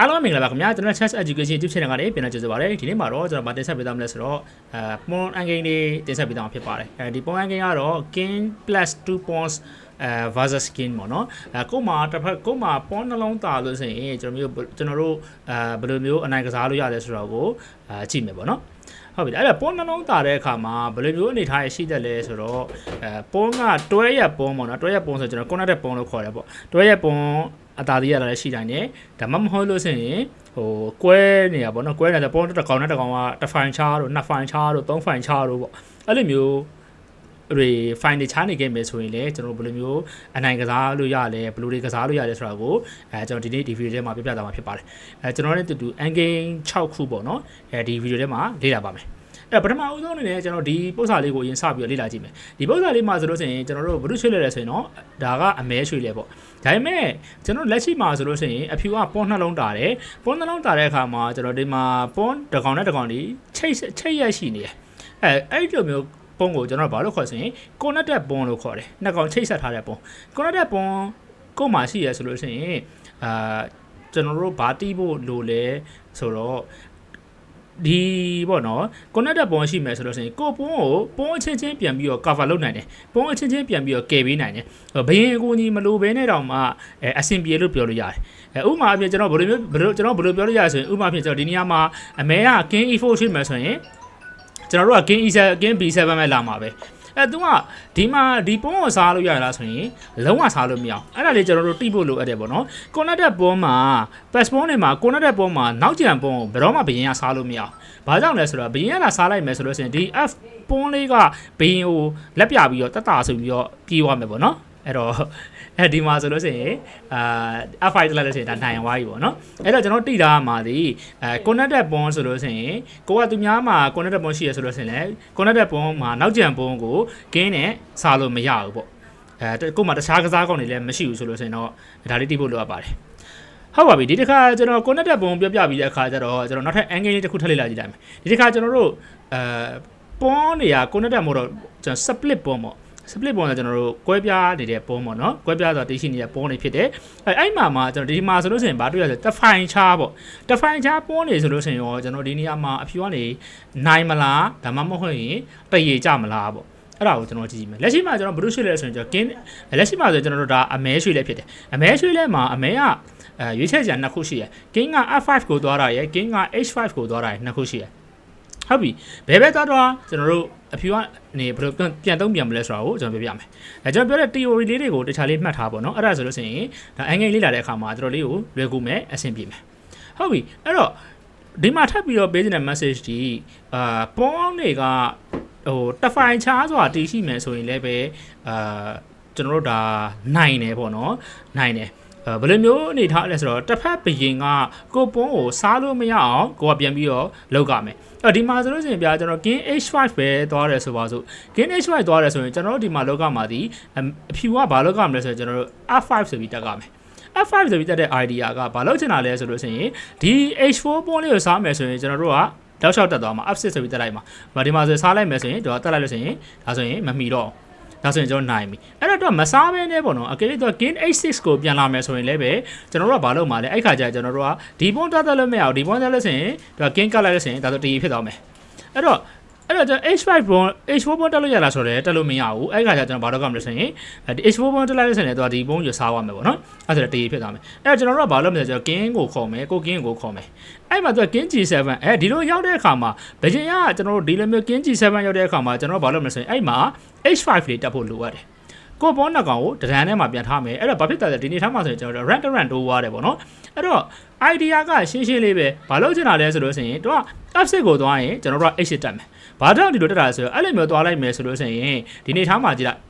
အားလုံးမင်္ဂလာပါခင်ဗျာကျွန်တော် Chess Education YouTube Channel ကနေပြန်လာကြိုဆိုပါရစေဒီနေ့မှာတော့ကျွန်တော်ဗာတင်ဆက်ပေးသွားမလဲဆိုတော့အဲ pawn and game တွေတင်ဆက်ပေးသွားမှာဖြစ်ပါတယ်အဲဒီ pawn and game ကတော့ king plus 2 pawns အဲ versus king ပေါ့နော်အဲကို့မှာတစ်ဖက်ကို့မှာ pawn နှလုံးတာလို့ဆိုရင်ကျွန်တော်မျိုးကျွန်တော်တို့အဲဘယ်လိုမျိုးအနိုင်ကစားလို့ရလဲဆိုတော့ကိုအဲကြည့်မယ်ပေါ့နော်ဟုတ်ပြီအဲ့ဒါပွန်းနှလုံးတာတဲ့အခါမှာဘယ်လိုမျိုးအနေထားရရှိတယ်လဲဆိုတော့အဲပွန်းကတွဲရက်ပွန်းပေါ့နော်တွဲရက်ပွန်းဆိုကျွန်တော် corner တဲ့ပွန်းလို့ခေါ်တယ်ပေါ့တွဲရက်ပွန်း အသာသေးရတာလည်းရှိတိုင်းတယ်ဒါမှမဟုတ်လို့ဆိုရင်ဟိုကွဲနေတာပေါ့နော်ကွဲနေတဲ့ပွန်းတစ်ကောင်နဲ့တစ်ကောင်ကတစ်ဖိုင်ချားတို့နှစ်ဖိုင်ချားတို့သုံးဖိုင်ချားတို့ပေါ့အဲ့လိုမျိုးတွေ fine တွေချားနေခဲ့မယ်ဆိုရင်လည်းကျွန်တော်ဘယ်လိုမျိုးအနိုင်ကစားလို့ရလဲဘယ်လိုတွေကစားလို့ရလဲဆိုတာကိုအဲကျွန်တော်ဒီနေ့ဒီဗီဒီယိုထဲမှာပြပြသွားမှာဖြစ်ပါတယ်အဲကျွန်တော်နဲ့တူတူ engine 6ခုပေါ့နော်အဲဒီဗီဒီယိုထဲမှာလေ့လာပါမယ် အဲ့ပထမအဦးဆုံးအနေနဲ့ကျွန်တော်ဒီပု္ပ္ပာလေးကိုအရင်စပြီးတော့လေ့လာကြည့်မယ်ဒီပု္ပ္ပာလေးမှာဆိုလို့ဆိုရင်ကျွန်တော်တို့ဘုရုရွှေ့လဲလဲဆိုရင်တော့ဒါကအမဲရွှေ့လဲပေါ့ဒါပေမဲ့ကျွန်တော်လက်ရှိမှာဆိုလို့ဆိုရင်အဖြူကပွန်းနှလုံးတာတယ်ပွန်းနှလုံးတာတဲ့အခါမှာကျွန်တော်ဒီမှာပွန်းတစ်ကောင်နဲ့တစ်ကောင်ဒီချိတ်ချိတ်ရက်ရှိနေတယ်အဲအဲ့ဒီလိုမျိုးပုံကိုကျွန်တော်ဘာလို့ခေါ်ဆိုရင် connected ပုံလို့ခေါ်တယ်နှစ်ကောင်ချိတ်ဆက်ထားတဲ့ပုံ connected ပုံကိုမှရှိရဆိုလို့ဆိုရင်အာကျွန်တော်တို့ဘာတီးဖို့လိုလဲဆိုတော့ ဒီပေါ့နော် connected ပုံရှိမယ်ဆိုလို့ဆိုရင်ကိုပုံကိုပုံအချင်းချင်းပြန်ပြီးတော့ cover လုပ်နိုင်တယ်ပုံအချင်းချင်းပြန်ပြီးတော့ကယ်ပေးနိုင်တယ်ဘယင်အကူကြီးမလိုဘဲနဲ့တောင်မှအဲအဆင်ပြေလို့ပြောလို့ရတယ်အဲဥပမာအပြင်ကျွန်တော်ဘယ်လိုမျိုးဘယ်လိုကျွန်တော်ဘယ်လိုပြောလို့ရလဲဆိုရင်ဥပမာအပြင်ကျွန်တော်ဒီနေရာမှာအမဲက king e4 ရှိမယ်ဆိုရင်ကျွန်တော်တို့က king e7 king b7 ပဲလာမှာပဲ အဲသူကဒီမှာဒီပုံကိုစားလို့ရလားဆိုရင်လုံးဝစားလို့မရအောင်အဲ့ဒါလေးကျွန်တော်တို့တိဖို့လိုအပ်တယ်ပေါ့နော် connected ပုံမှာ passport နဲ့မှာ connected ပုံမှာနောက်ကျန်ပုံကိုဘယ်တော့မှဘယင်ကစားလို့မရအောင်ဘာကြောင့်လဲဆိုတော့ဘယင်ကလာစားလိုက်မယ်ဆိုလို့ဆိုရင်ဒီ F ပုံလေးကဘယင်ကိုလက်ပြပြီးတော့တက်တာဆိုပြီးတော့ပြေးသွားမယ်ပေါ့နော် အဲ့တော့အဲဒီမှာဆိုလို့ဆိုရင်အာ F5 တက်လိုက်လို့ဆိုရင်ဒါနိုင်ဝါးကြီးပေါ့နော်အဲ့တော့ကျွန်တော်တိတာမှာဒီအဲ connected bond ဆိုလို့ဆိုရင်ကိုကသူများမှာ connected bond ရှိရဆိုလို့ဆိုရင်လည်း connected bond မှာနောက်ကျန် bond ကိုကင်းနဲ့စားလို့မရဘူးပေါ့အဲကို့မှာတခြားကစားကောင်တွေလည်းမရှိဘူးဆိုလို့ဆိုရင်တော့ဒါလေးတိဖို့လိုအပ်ပါတယ်ဟုတ်ပါပြီဒီတစ်ခါကျွန်တော် connected ပုံပြောပြပြီးတဲ့အခါကျတော့ကျွန်တော်နောက်ထပ် angle လေးတစ်ခုထပ်လေ့လာကြည့်လိုက်မယ်ဒီတစ်ခါကျွန်တော်တို့အဲပွန်နေရ connected မို့တော့ကျွန်တော် split ပွန်ပေါ့ split ပုံကကျွန်တော်တို့ကွဲပြားနေတဲ့ပုံပေါ့နော်ကွဲပြားဆိုတာတရှိနေတဲ့ပုံတွေဖြစ်တယ်အဲအဲ့မှာမှာကျွန်တော်ဒီမှာဆိုလို့ရှိရင်ဘာတွေ့ရလဲတဖိုင်ချားပေါ့တဖိုင်ချားပုံနေဆိုလို့ရှိရင်ရောကျွန်တော်ဒီနေရာမှာအဖြူကနေနိုင်မလားဒါမှမဟုတ်ရင်တရေကြမလားပေါ့အဲ့ဒါကိုကျွန်တော်ကြည့်ကြည့်မယ်လက်ရှိမှာကျွန်တော်ဘယ်လိုရွှေ့လဲဆိုရင်ကျွန်တော် gain လက်ရှိမှာဆိုကျွန်တော်တို့ဒါအမဲရွှေ့လဲဖြစ်တယ်အမဲရွှေ့လဲမှာအမဲကအဲရွေးချယ်ကြနှစ်ခုရှိရယ် gain က f5 ကိုသွားတာရယ် gain က h5 ကိုသွားတာရယ်နှစ်ခုရှိရယ် ဟုတ်ပြီဘယ်ဘက်သွားတော့ကျွန်တော်တို့အဖြူကနေဘယ်လိုပြန်သုံးပြန်မလဲဆိုတာကိုကျွန်တော်ပြောပြမယ်အဲကျွန်တော်ပြောတဲ့ theory လေးတွေကိုတခြားလေးမှတ်ထားပါတော့အဲ့ဒါဆိုလို့ဆိုရင်ဒါအင်္ဂလိပ်လေ့လာတဲ့အခါမှာတော်တော်လေးကိုလွယ်ကူမယ်အဆင်ပြေမယ်ဟုတ်ပြီအဲ့တော့ဒီမှာထပ်ပြီးတော့ပေးတဲ့ message ဒီအာပေါင်းတွေကဟိုတဖိုင်ချားဆိုတာတည်ရှိမယ်ဆိုရင်လည်းပဲအာကျွန်တော်တို့ဒါနိုင်တယ်ပေါ့နော်နိုင်တယ် ဘယ်လိုမျိုးအနေထားလဲဆိုတော့တစ်ဖက်ဘရင်ကကိုပွန်းကိုစားလို့မရအောင်ကိုကပြန်ပြီးတော့လောက်ကမယ်အဲ့ဒီမှာဆိုလို့ရှိရင်ဗျာကျွန်တော် gain h5 ပဲသွားတယ်ဆိုပါစို့ gain h5 သွားတယ်ဆိုရင်ကျွန်တော်တို့ဒီမှာလောက်ကမှာဒီအဖြူကဘာလောက်ကမလဲဆိုတော့ကျွန်တော်တို့ f5 ဆိုပြီးတက်ကမယ် F5 ဆိုပြီးတက်တဲ့ idea ကဘာလို့ချင်တာလဲဆိုလို့ရှိရင်ဒီ H4 ပုံးလေးကိုစားမယ်ဆိုရင်ကျွန်တော်တို့ကတောက်လျှောက်တက်သွားမှာ F6 ဆိုပြီးတက်လိုက်မှာဒီမှာဆိုစားလိုက်မယ်ဆိုရင်တော့တက်လိုက်လို့ဆိုရင်ဒါဆိုရင်မမီတော့ ဒါဆိုရင်ကျွန်တော်နိုင်ပြီအဲ့တော့မစားဘဲနဲ့ပေါ့နော်အကယ်၍တော့ gain h6 ကိုပြန်လာမယ်ဆိုရင်လည်းပဲကျွန်တော်တို့ကဘာလုပ်မှာလဲအဲ့ခါကျကျွန်တော်တို့ကဒီပုံတက်တက်လို့မရအောင်ဒီပုံတက်လို့ဆိုရင်ဒါ gain ကတ်လိုက်လို့ဆိုရင်ဒါဆိုတည်ဖြစ်သွားမယ်အဲ့တော့ အဲ့တော့ကျွန်တော် H5 ဘွန် H4 ဘွန်တက်လို့ရလားဆိုတော့တက်လို့မရဘူးအဲ့ခါကျကျွန်တော်ဘာလုပ်ကြမလဲဆိုရင်ဒီ H4 ဘွန်တက်လိုက်လို့ဆိုရင်တော့ဒီဘုံရစားရမယ်ပေါ့နော်အဲ့ဒါဆိုတော့တည်ဖြစ်သွားမယ်အဲ့တော့ကျွန်တော်တို့ကဘာလုပ်မလဲဆိုတော့ gain ကိုခေါ်မယ်ကို gain ကိုခေါ်မယ်အဲ့မှာသူက gain G7 အဲဒီလိုရောက်တဲ့အခါမှာဘယ်ကျင်ကကျွန်တော်တို့ဒီလိုမျိုး gain G7 ရောက်တဲ့အခါမှာကျွန်တော်တို့ဘာလုပ်မလဲဆိုရင်အဲ့မှာ H5 လေးတက်ဖို့လိုရတယ် ကိုဘောနှစ်ကောင်ကိုတဒန်းထဲမှာပြန်ထားမယ်အဲ့တော့ဘာဖြစ်တယ်လဲဒီနေ့ထားမှာဆိုရင်ကျွန်တော်တို့ rent rent တိုးသွားတယ်ပေါ့နော်အဲ့တော့ idea ကရှင်းရှင်းလေးပဲဘာလို့ချင်တာလဲဆိုလို့ဆိုရင်တို့က F6 ကိုသွားရင်ကျွန်တော်တို့က H8 တက်မယ်ဘာကြောင့်ဒီလိုတက်တာလဲဆိုတော့အဲ့လိုမျိုးသွားလိုက်မယ်ဆိုလို့ဆိုရင်ဒီနေ့ထားမှာကြည့်လိုက်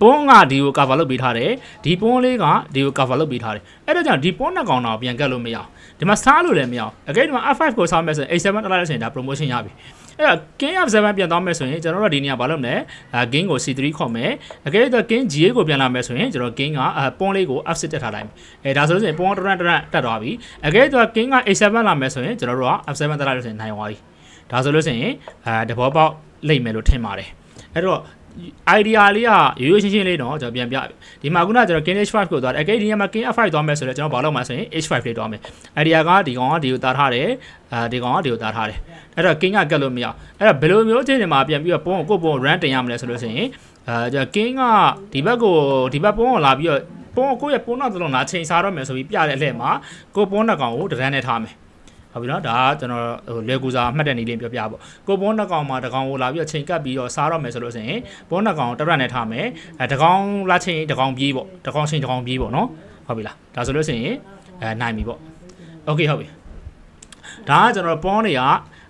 ပွန်းကဒီကို cover လုပ်ပေးထားတယ်ဒီပွန်းလေးကဒီကို cover လုပ်ပေးထားတယ်အဲ့ဒါကြောင့်ဒီပွန်းနှစ်ကောင်တော့ပြန်ကတ်လို့မရအောင် ဒီမှာစားလို့လည်းမရအောင်အကဲဒီမှာ F5 ကိုစားမယ်ဆိုရင် A7 တက်လိုက်လို့ဆိုရင်ဒါ promotion ရပြီအဲ့တော့ king f7 ပြန်သွားမယ်ဆိုရင်ကျွန်တော်တို့ဒီနေရာဘာလုပ်မလဲအဲ king ကို c3 ခေါ်မယ်အကယ်တော့ king ga ကိုပြန်လာမယ်ဆိုရင်ကျွန်တော် king ကအဲပွန်းလေးကို f6 တက်ထားလိုက်မယ်အဲဒါဆိုလို့ဆိုရင်ပွန်းတရန်တရန်တက်သွားပြီအကယ်တော့ king က a7 လာမယ်ဆိုရင်ကျွန်တော်တို့က f7 တက်လိုက်လို့ဆိုရင်နိုင်သွားပြီဒါဆိုလို့ဆိုရင်အဲတဘောပေါက်လိမ့်မယ်လို့ထင်ပါတယ်အဲ့တော့ idea လေးကရိုးရိုးရှင်းရှင်းလေးတော့ကျွန်တော်ပြန်ပြပြီဒီမှာခုနကကျွန်တော် king h5 ကိုသွားတယ်အကိဒီညမှာ king f5 သွားမယ်ဆိုတော့ကျွန်တော်ဘာလုပ်မှာဆိုရင် h5 လေးသွားမယ် idea ကဒီကောင်ကဒီကိုတားထားတယ်အဲဒီကောင်ကဒီကိုတားထားတယ်အဲ့တော့ king ကကတ်လို့မရအဲ့တော့ဘယ်လိုမျိုးအချိန်တွေမှာပြန်ပြီးတော့ပုံကိုကိုပုံ run တင်ရမလဲဆိုလို့ဆိုရင်အဲကျွန်တော် king ကဒီဘက်ကိုဒီဘက်ပုံကိုလာပြီးတော့ပုံကိုရဲ့ပုံနောက်တစ်လုံးလာချိန်စားတော့မယ်ဆိုပြီးပြတဲ့အလှည့်မှာကိုပုံနှစ်ကောင်ကိုတရန်းနဲ့ထားမယ် ဟုတ်ပြီနော်ဒါကကျွန်တော်ဟိုလေကူစာမှတ်တဲ့နည်းလေးပြောပြပေါ့ကိုပုံနှစ်ကောင်မှာတကောင်ကိုလာပြီးတော့ချိန်ကပ်ပြီးတော့စားတော့မယ်ဆိုလို့ဆိုရင်ပုံနှစ်ကောင်တရက်နဲ့ထားမယ်အဲတကောင်လာချိန်တကောင်ပြေးပေါ့တကောင်ချိန်တကောင်ပြေးပေါ့နော်ဟုတ်ပြီလားဒါဆိုလို့ဆိုရင်အဲနိုင်ပြီပေါ့โอเคဟုတ်ပြီဒါကကျွန်တော်ပွန်တွေက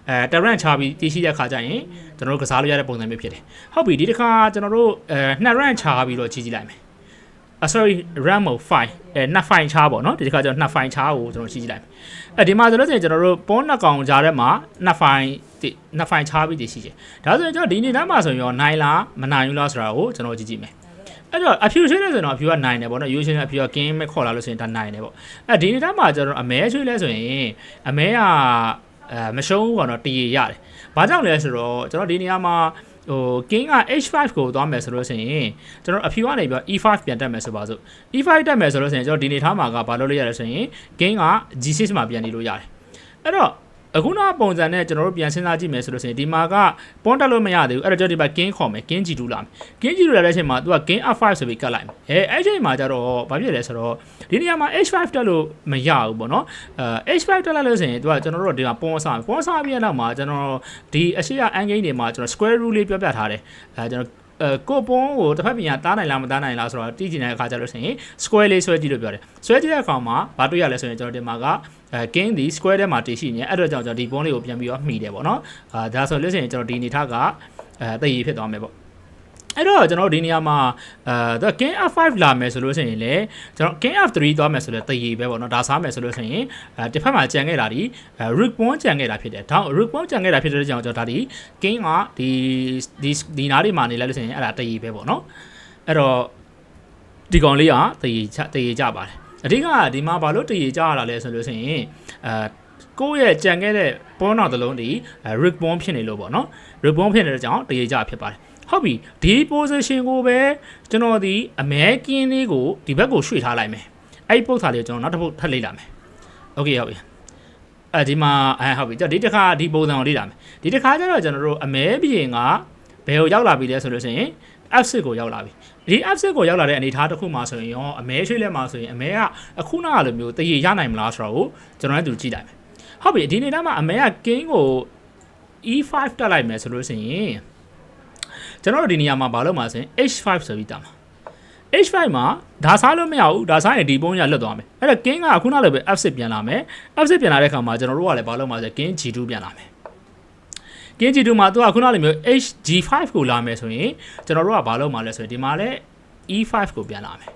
အဲတရန့်ချပြီးတည်ရှိတဲ့ခါကျရင်ကျွန်တော်တို့ကစားလို့ရတဲ့ပုံစံမျိုးဖြစ်တယ်ဟုတ်ပြီဒီတစ်ခါကျွန်တော်တို့အဲနှစ်ရန့်ချပြီးတော့ကြီးကြည့်လိုက်မယ် uh, sorry RAM ကို file အဲနှစ် file ချားပေါ့နော်ဒီတစ်ခါကျတော့နှစ် file ချားကိုကျွန်တော်ရှင်းကြည့်လိုက်မယ်အဲဒီမှာဆိုလို့ဆိုရင်ကျွန်တော်တို့ပုံနှစ်ကောင်ကြားထဲမှာနှစ် file တိနှစ် file ချားပြီးတည်ရှိတယ်ဒါဆိုရင်ကျွန်တော်ဒီနေ့တန်းမှာဆိုရင်ရောနိုင်လားမနိုင်ဘူးလားဆိုတာကိုကျွန်တော်ကြည့်ကြည့်မယ်အဲ့တော့အဖြူရွှေလဲဆိုရင်တော့အဖြူကနိုင်တယ်ပေါ့နော်ရိုးရှင်းအဖြူကကင်းမဲ့ခေါ်လာလို့ဆိုရင်ဒါနိုင်တယ်ပေါ့အဲ့ဒီနေ့တန်းမှာကျွန်တော်အမဲရွှေလဲဆိုရင်အမဲကအဲမရှုံးဘူးပေါ့နော်တည်ရရတယ်ဘာကြောင့်လဲဆိုတော့ကျွန်တော်ဒီနေရာမှာ ဟို king က h5 ကိုသွားမယ်ဆိုလို့ရှိရင်ကျွန်တော်အဖြူကနေပြီး e5 ပြန်တက်မယ်ဆိုပါစို့ e5 တက်မယ်ဆိုလို့ရှိရင်ကျွန်တော်ဒီနေထားမှာကဘာလုပ်လို့ရလဲဆိုရင် king က g6 မှာပြန်နေလို့ရတယ်အဲ့တော့ အခုနောက်ပုံစံနဲ့ကျွန်တော်တို့ပြန်စဉ်းစားကြည့်မယ်ဆိုလို့ရှိရင်ဒီမှာကပွန်တက်လို့မရသေးဘူးအဲ့တော့ကျွန်တော်ဒီမှာ king ခေါ်မယ် king g2 လာမယ် king g2 လာတဲ့အချိန်မှာသူက king f5 ဆိုပြီးကတ်လိုက်မယ်အဲအဲ့ချိန်မှာကျတော့ဘာဖြစ်လဲဆိုတော့ဒီနေရာမှာ h5 တက်လို့မရဘူးပေါ့နော်အဲ h5 တက်လိုက်လို့ဆိုရင်သူကကျွန်တော်တို့ဒီမှာပွန်စားပွန်စားပြီးတဲ့နောက်မှာကျွန်တော်ဒီအရှိရ angle တွေမှာကျွန်တော် square rule လေးပြောပြထားတယ်အဲကျွန်တော် အဲကိုပွန်ကိုတစ်ဖက်ပြန်တားနိုင်လားမတားနိုင်လားဆိုတော့တိကျတဲ့အခါကျလို့ဆိုရင် square လေးဆွဲကြည့်လို့ပြောတယ်ဆွဲကြည့်တဲ့အခါမှာဘာတွေ့ရလဲဆိုရင်ကျွန်တော်ဒီမှာကအဲ king ဒီ square ထဲမှာတည်ရှိနေအဲ့တော့ကြောင့်ကျွန်တော်ဒီပွန်လေးကိုပြန်ပြီးတော့မှီတယ်ပေါ့နော်အာဒါဆိုလို့ဆိုရင်ကျွန်တော်ဒီအနေထားကအဲတည်ရဖြစ်သွားမယ်ပေါ့ အဲ့တော့ကျွန်တော်တို့ဒီနေရာမှာအဲ king f5 လာမယ်ဆိုလို့ရှိရင်လေကျွန်တော် king f3 သွားမယ်ဆိုတော့တည်ရပဲပေါ့နော်ဒါစားမယ်ဆိုလို့ရှိရင်အဲတစ်ဖက်မှာကြံခဲ့တာဒီအဲ rook pawn ကြံခဲ့တာဖြစ်တယ်ဒါ rook pawn ကြံခဲ့တာဖြစ်တဲ့ကြောင့်ကျွန်တော်ဒါဒီ king ကဒီဒီဒီနားလေးမှာနေလိုက်လို့ရှိရင်အဲ့ဒါတည်ရပဲပေါ့နော်အဲ့တော့ဒီကောင်လေးကတည်ရချတည်ရကြပါတယ်အဓိကဒီမှာဘာလို့တည်ရကြရတာလဲဆိုလို့ရှိရင်အဲကိုယ့်ရဲ့ကြံခဲ့တဲ့ပေါ်နောက်တစ်လုံးဒီ Rick Bond ဖြစ်နေလို့ပေါ့နော် Rick Bond ဖြစ်နေတဲ့ကြောင့်တရေကြဖြစ်ပါတယ် ဟုတ်ပြီဒီ position ကိုပဲကျွန်တော်ဒီ American လေးကိုဒီဘက်ကိုရွှေ့ထားလိုက်မယ်အဲ့ဒီပုတ်စာလေးကိုကျွန်တော်နောက်တစ်ပုတ်ထပ်လေ့လာမယ်โอเคဟုတ်ပြီအဲဒီမှာအဲဟုတ်ပြီဒီတစ်ခါဒီပုံစံကိုလေ့လာမယ်ဒီတစ်ခါကျတော့ကျွန်တော်တို့အမဲပြင်ကဘယ်ကိုရောက်လာပြီလဲဆိုလို့ရှိရင် F6 ကိုရောက်လာပြီဒီ F6 ကိုရောက်လာတဲ့အနေအထားတစ်ခုမှာဆိုရင်ရောအမဲရွှေ့လက်မှာဆိုရင်အမဲကအခုနကလိုမျိုးတရေရနိုင်မလားဆိုတော့ကျွန်တော်လည်းသူကြည့်လိုက်မယ်ဟုတ်ပြီဒီနေသားမှာအမဲက king ကို e5 တက်လိုက်မယ်ဆိုလို့ရှိရင် ကျွန်တော်တို့ဒီနေရာမှာဘာလုပ်မှာဆိုရင် h5 ဆိုပြီးတာမှာ h5 မှာဒါစားလို့မရဘူးဒါစားရင်ဒီပုံးရလွတ်သွားမယ်အဲ့တော့ king ကအခုနောက်လည်းပဲ f6 ပြန်လာမယ် f6 ပြန်လာတဲ့ခါမှာကျွန်တော်တို့ကလည်းဘာလုပ်မှာဆိုရင် king g2 ပြန်လာမယ် king g2 မှာသူကခုနလိုမျိုး hg5 ကိုလာမယ်ဆိုရင်ကျွန်တော်တို့ကဘာလုပ်မှာလဲဆိုရင်ဒီမှာလည်း e5 ကိုပြန်လာမယ်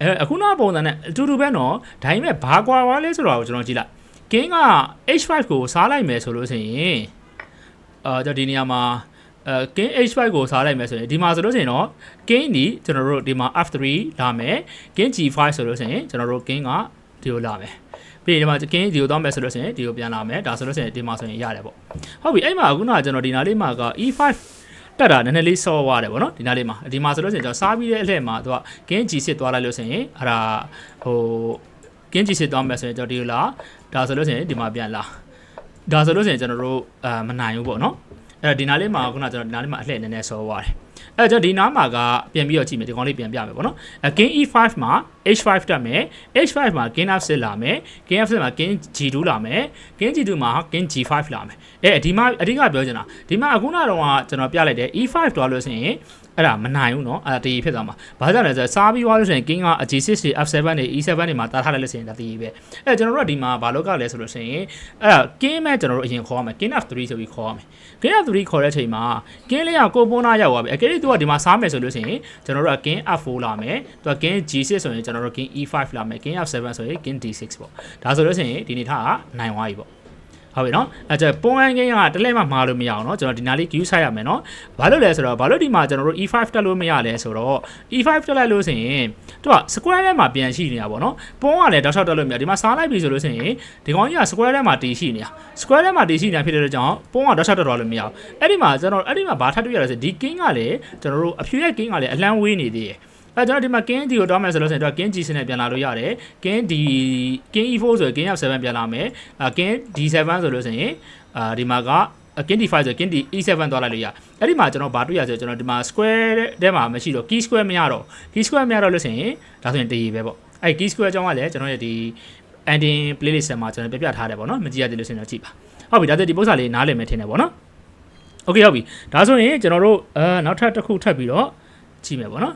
အဲအခုနောက်ပုံစံနဲ့အတူတူပဲနော်ဒါပေမဲ့ဘာကွာွားလဲဆိုတော့ကျွန်တော်ကြည့်လိုက် king က h5 ကိုစားလိုက်မယ်ဆိုလို့ဆိုရင်အာကျွန်တော်ဒီနေရာမှာ အဲ king h5 ကိုစားလိုက်မယ်ဆိုရင်ဒီမှာဆိုလို့ဆိုရင်တော့ king ဒီကျွန်တော်တို့ဒီမှာ f3 လာမယ် king g5 ဆိုလို့ဆိုရင်ကျွန်တော်တို့ king ကဒီကိုလာမယ်ပြီးရင်ဒီမှာ king ဒီကိုသွားမယ်ဆိုလို့ဆိုရင်ဒီကိုပြန်လာမယ်ဒါဆိုလို့ဆိုရင်ဒီမှာဆိုရင်ရတယ်ပေါ့ဟုတ်ပြီအဲ့မှာအခုနကကျွန်တော်ဒီနားလေးမှာက e5 တက်တာနည်းနည်းလေးဆော့သွားတယ်ဗောနော်ဒီနားလေးမှာဒီမှာဆိုလို့ဆိုရင်ကျွန်တော်စားပြီးတဲ့အလှည့်မှာသူက king g6 သွားလိုက်လို့ဆိုရင်အဲ့ဒါဟို king g6 သွားမယ်ဆိုရင်ကျွန်တော်ဒီလိုလာဒါဆိုလို့ဆိုရင်ဒီမှာပြန်လာဒါဆိုလို့ဆိုရင်ကျွန်တော်တို့အာမနိုင်ဘူးပေါ့နော် အဲ့ဒီနားလေးမှာခုနကျွန်တော်ဒီနားလေးမှာအလှည့်နည်းနည်းဆောသွားတယ်အဲ့တော့ဒီနားမှာကပြန်ပြီးတော့ကြည့်မယ်ဒီကောင်လေးပြန်ပြမယ်ပေါ့နော်အ king e5 မှာ h5 တက်မယ် h5 မှာ king f6 လာမယ် king f6 မှာ king g2 လာမယ် king g2 မှာ king g5 လာမယ်အဲ့ဒီမှာအဓိကပြောချင်တာဒီမှာအခုနတော့ကကျွန်တော်ပြလိုက်တယ် e5 တွားလို့ဆိုရင် အဲ့ဒါမနိုင်ဘူးเนาะအဲ့ဒါတည်ဖြစ်သွားမှာဘာကြောင့်လဲဆိုတော့စားပြီးသွားလို့ဆိုရင် king က g6 တွေ f7 တွေ e7 တွေမှာတားထားလိုက်လို့ဆိုရင်ဒါတည်ပဲအဲ့ကျွန်တော်တို့ကဒီမှာဘာလို့ကလဲဆိုလို့ဆိုရင်အဲ့ဒါ king မဲ့ကျွန်တော်တို့အရင်ခေါ်ရမယ် king f3 ဆိုပြီးခေါ်ရမယ် king f3 ခေါ်တဲ့အချိန်မှာ king လေးကကိုပုံနာရောက်သွားပြီအကယ်၍သူကဒီမှာစားမယ်ဆိုလို့ဆိုရင်ကျွန်တော်တို့က king f4 လာမယ်သူက king g6 ဆိုရင်ကျွန်တော်တို့ king e5 လာမယ် king f7 ဆိုရင် king d6 ပေါ့ဒါဆိုလို့ဆိုရင်ဒီနေထားကနိုင်သွားပြီပေါ့ ဟုတ်ပြီနော်အဲကျပုံအန်ကင်းကတလဲမှမှားလို့မရအောင်နော်ကျွန်တော်ဒီနားလေး queue ဆိုက်ရမယ်နော်ဘာလို့လဲဆိုတော့ဘာလို့ဒီမှာကျွန်တော်တို့ e5 တက်လို့မရလဲဆိုတော့ e5 တက်လိုက်လို့ဆိုရင်သူက square ထဲမှာပြန်ရှိနေတာပေါ့နော်ပုံကလည်းတောက်လျှောက်တက်လို့မရဒီမှာစားလိုက်ပြီဆိုလို့ဆိုရင်ဒီကောင်ကြီးက square ထဲမှာတည်ရှိနေတာ square ထဲမှာတည်ရှိနေတာဖြစ်တဲ့အတွက်ကြောင့်ပုံကတောက်လျှောက်တက်တော့လို့မရဘူးအဲ့ဒီမှာကျွန်တော်အဲ့ဒီမှာဘာထပ်တွေ့ရလဲဆိုဒီ king ကလည်းကျွန်တော်တို့အဖြူရဲ့ king ကလည်းအလန်းဝေးနေသေးတယ် အဲကျွန်တော်ဒီမှာ king D ကိုတောင်းမယ်ဆိုလို့ဆိုရင်တော့ king G စနဲ့ပြန်လာလို့ရတယ် king D king E4 ဆိုရင် king F7 ပြန်လာမယ်အာ king D7 ဆိုလို့ဆိုရင်အာဒီမှာက king D5 ဆို king D E7 သွားလိုက်လို့ရအဲ့ဒီမှာကျွန်တော်ဗာတွေ့ရဆိုကျွန်တော်ဒီမှာ square ထဲမှာမရှိတော့ key square မရတော့ key square မရတော့လို့ဆိုရင်ဒါဆိုရင်တည်ရပဲပေါ့အဲ့ key square အကြောင်းကလည်းကျွန်တော်ရဲ့ဒီ ending playlist မှာကျွန်တော်ပြပြထားတယ်ပေါ့နော်မကြည့်ရသေးလို့ဆိုရင်တော့ကြည့်ပါဟုတ်ပြီဒါဆိုဒီပု္ပ္ပာလေးနားလည်မယ်ထင်တယ်ပေါ့နော်โอเคဟုတ်ပြီဒါဆိုရင်ကျွန်တော်တို့အဲနောက်ထပ်တစ်ခုထပ်ပြီးတော့ကြည့်မယ်ပေါ့နော်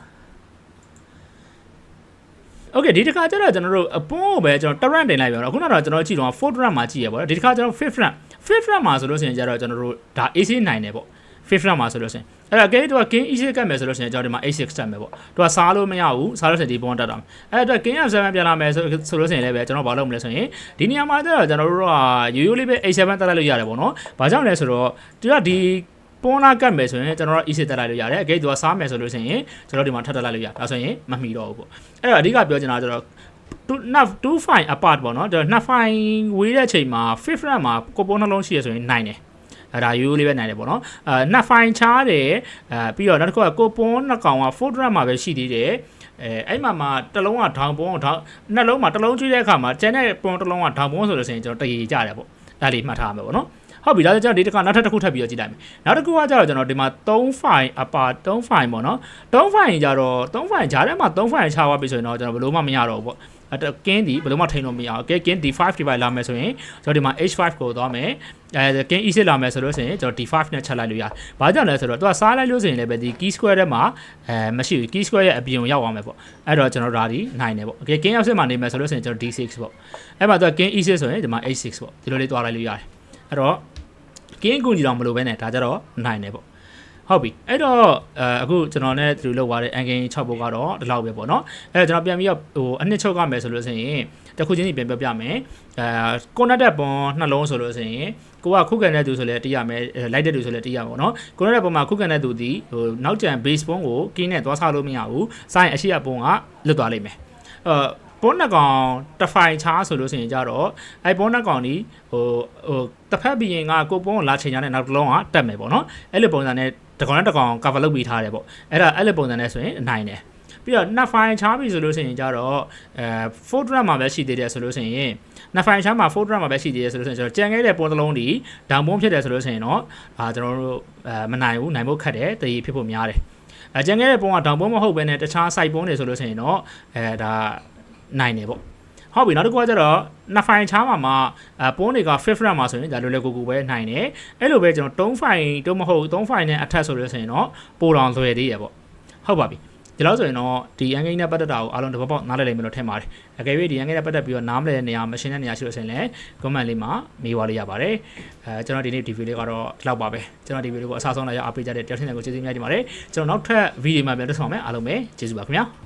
โอเคဒီတစ်ခါကျတော့ကျွန်တော်တို့အပွန်းကိုပဲကျွန်တော် torrent တင်လိုက်ပြန်တော့ခုနကတော့ကျွန်တော်ကြည့်တော့ fourth run မှာကြည့်ရပေါ့နော်ဒီတစ်ခါကျွန်တော် fifth run fifth run မှာဆိုလို့ရှိရင်ကျတော့ကျွန်တော်တို့ဒါ AC နိုင်တယ်ပေါ့ fifth run မှာဆိုလို့ရှိရင်အဲ့ဒါကဲတော့ king e6 ကတ်မယ်ဆိုလို့ရှိရင်ကျွန်တော်ဒီမှာ a6 တက်မယ်ပေါ့သူကစားလို့မရဘူးစားလို့ရှိရင်ဒီပုံတက်တာအဲ့အတွက် king f7 ပြန်လာမယ်ဆိုဆိုလို့ရှိရင်လည်းပဲကျွန်တော်ဘာလုပ်မလဲဆိုရင်ဒီနေရာမှာကျတော့ကျွန်တော်တို့ကရိုးရိုးလေးပဲ a7 တက်လိုက်လို့ရတယ်ပေါ့နော်ဘာကြောင့်လဲဆိုတော့သူကဒီ ပေါ်နာကတ်မယ်ဆိုရင်ကျွန်တော်တို့ e6 တက်လိုက်လို့ရတယ်အကဲသူကစားမယ်ဆိုလို့ရှိရင်ကျွန်တော်ဒီမှာထပ်တက်လိုက်လို့ရဒါဆိုရင်မမီတော့ဘူးပေါ့အဲ့တော့အဓိကပြောချင်တာကကျတော့2 not 2 fine apart ပေါ့နော်ဒါ2 fine ဝေးတဲ့အချိန်မှာ fifth run မှာကိုပုံနှလုံးရှိရဆိုရင်နိုင်တယ်အဲဒါရိုးရိုးလေးပဲနိုင်တယ်ပေါ့နော်အဲနှစ်ဖိုင်ချားတယ်အဲပြီးတော့နောက်တစ်ခုကကိုပွန်းနှစ်ကောင်က fourth run မှာပဲရှိသေးတယ်အဲအဲ့မှာမှာတစ်လုံးကထောင်ပွန်းထောင်နှလုံးမှာတစ်လုံးကျွေးတဲ့အခါမှာကျန်တဲ့ပွန်းတစ်လုံးကထောင်ပွန်းဆိုလို့ဆိုရင်ကျွန်တော်တည်ကြတယ်ပေါ့ဒါလေးမှတ်ထားရမယ်ပေါ့နော် ဟုတ်ပြီဒါကြောင့်ဒီတစ်ခါနောက်ထပ်တစ်ခုထပ်ပြီးတော့ကြည့်လိုက်မယ်နောက်တစ်ခုကကျတော့ကျွန်တော်ဒီမှာ3 file အပါ3 file ပေါ့နော်3 file ကြတော့3 file ဂျားထဲမှာ3 file ချသွားပြီဆိုရင်တော့ကျွန်တော်ဘယ်လိုမှမရတော့ဘူးပေါ့အဲ့တော့ kin ဒီဘယ်လိုမှထိန်းလို့မရအောင်ကဲ kin d5 ဒီပိုင်းလာမယ်ဆိုရင်ကျွန်တော်ဒီမှာ h5 ကိုသွားမယ်အဲ kin e6 လာမယ်ဆိုလို့ဆိုရင်ကျွန်တော် d5 နဲ့ချက်လိုက်လို့ရတယ်။ဘာကြောင့်လဲဆိုတော့သူကစားလိုက်လို့ဆိုရင်လည်းပဲဒီ key square ထဲမှာအဲမရှိဘူး key square ရဲ့အပြင်ကိုရောက်သွားမယ်ပေါ့။အဲ့တော့ကျွန်တော်ဒါဒီနိုင်တယ်ပေါ့။ okay kin f6 မှာနေမယ်ဆိုလို့ဆိုရင်ကျွန်တော် d6 ပေါ့။အဲ့မှာသူက kin e6 ဆိုရင်ဒီမှာ h6 ပေါ့။ဒီလိုလေးသွားလိုက်လို့ရတယ်။အဲ့တော့ kin ကူညီတော့မလို့ပဲနဲ့ဒါကြတော့နိုင်တယ်ပေါ့။ဟုတ်ပြီအဲ့တော့အဲအခုကျွန်တော်နဲ့သူလောက်သွားတဲ့အန်ဂိမ်း6ဘုတ်ကတော့ဒီလောက်ပဲပေါ့နော်အဲ့တော့ကျွန်တော်ပြန်ပြီးတော့ဟိုအနှစ်ချုပ်ကမယ်ဆိုလို့ဆိုရင်တစ်ခုချင်းစီပြန်ပြောပြမယ်အဲကိုနက်တက်ပွန်နှလုံးဆိုလို့ဆိုရင်ကိုကခုခံတဲ့သူဆိုလဲတီးရမယ်လိုက်တဲ့သူဆိုလဲတီးရပါတော့ကိုနက်တက်ပွန်မှာခုခံတဲ့သူဒီဟိုနောက်ကျန် base ပွန်ကိုကင်းနဲ့သွားစားလို့မရဘူးစိုင်းအရှိရပွန်ကလွတ်သွားလိမ့်မယ်အဲ ပေါ်နှကောင်တဖိုင်ချားဆိုလို့ဆိုရင်ကြတော့အဲပေါ်နှကောင်ဒီဟိုဟိုတစ်ဖက်ဘီရင်ကကိုပုံကိုလာချိန်ကြတဲ့နောက်တစ်လုံးကတက်မယ်ပေါ့နော်အဲ့လိုပုံစံနဲ့တကောင်နဲ့တကောင် cover လုပ်ပြီးထားတယ်ပေါ့အဲ့ဒါအဲ့လိုပုံစံနဲ့ဆိုရင်အနိုင်တယ်ပြီးတော့နှစ်ဖိုင်ချားပြီဆိုလို့ရှိရင်ကြတော့အဲ fourth run မှာပဲရှိသေးတယ်ဆိုလို့ရှိရင်နှစ်ဖိုင်ချားမှာ fourth run မှာပဲရှိသေးတယ်ဆိုလို့ရှိရင်ကျွန်တော်ကြံခဲ့တဲ့ပုံတစ်လုံးဒီဒေါင်ပုံဖြစ်တယ်ဆိုလို့ရှိရင်တော့အာကျွန်တော်တို့အဲမနိုင်ဘူးနိုင်ဖို့ခက်တယ်တည်ဖြစ်ဖို့များတယ်အကြံခဲ့တဲ့ပုံကဒေါင်ပုံမဟုတ်ဘဲနဲ့တခြား site ပုံတွေဆိုလို့ရှိရင်တော့အဲဒါ နိုင်တယ်ပေါ့ဟုတ်ပြီနောက်တစ်ခုကကျတော့နှစ်ဖိုင်ချားမှာမှာအပုံးတွေက fifth run မှာဆိုရင်ဒါလိုလေကိုကိုပဲနိုင်တယ်အဲ့လိုပဲကျွန်တော်3ဖိုင်တော့မဟုတ်3ဖိုင်နဲ့အထက်ဆိုလို့ဆိုရင်တော့ပိုတော်လွယ်သေးရပေါ့ဟုတ်ပါပြီဒီလောက်ဆိုရင်တော့ဒီအန်ဂိမ်းနဲ့ပတ်သက်တာကိုအားလုံးတစ်ပတ်ပေါက်နားလည်လိမ့်မယ်လို့ထင်ပါတယ်အကယ်၍ဒီအန်ဂိမ်းနဲ့ပတ်သက်ပြီးတော့နားမလည်တဲ့နေရာမရှင်းတဲ့နေရာရှိလို့ဆိုရင်လည်း comment လေးမှာမေးပါလို့ရပါတယ်အဲကျွန်တော်ဒီနေ့ဒီဗီဒီယိုလေးကတော့ဒီလောက်ပါပဲကျွန်တော်ဒီဗီဒီယိုကိုအစားဆုံးလိုက်ရအားပေးကြတဲ့တယောက်ချင်းတွေကိုကျေးဇူးများတင်ပါတယ်ကျွန်တော်နောက်ထပ်ဗီဒီယိုမှာပြန်တွေ့ဆုံမယ်အားလုံးပဲကျေးဇူးပါခင်ဗျာ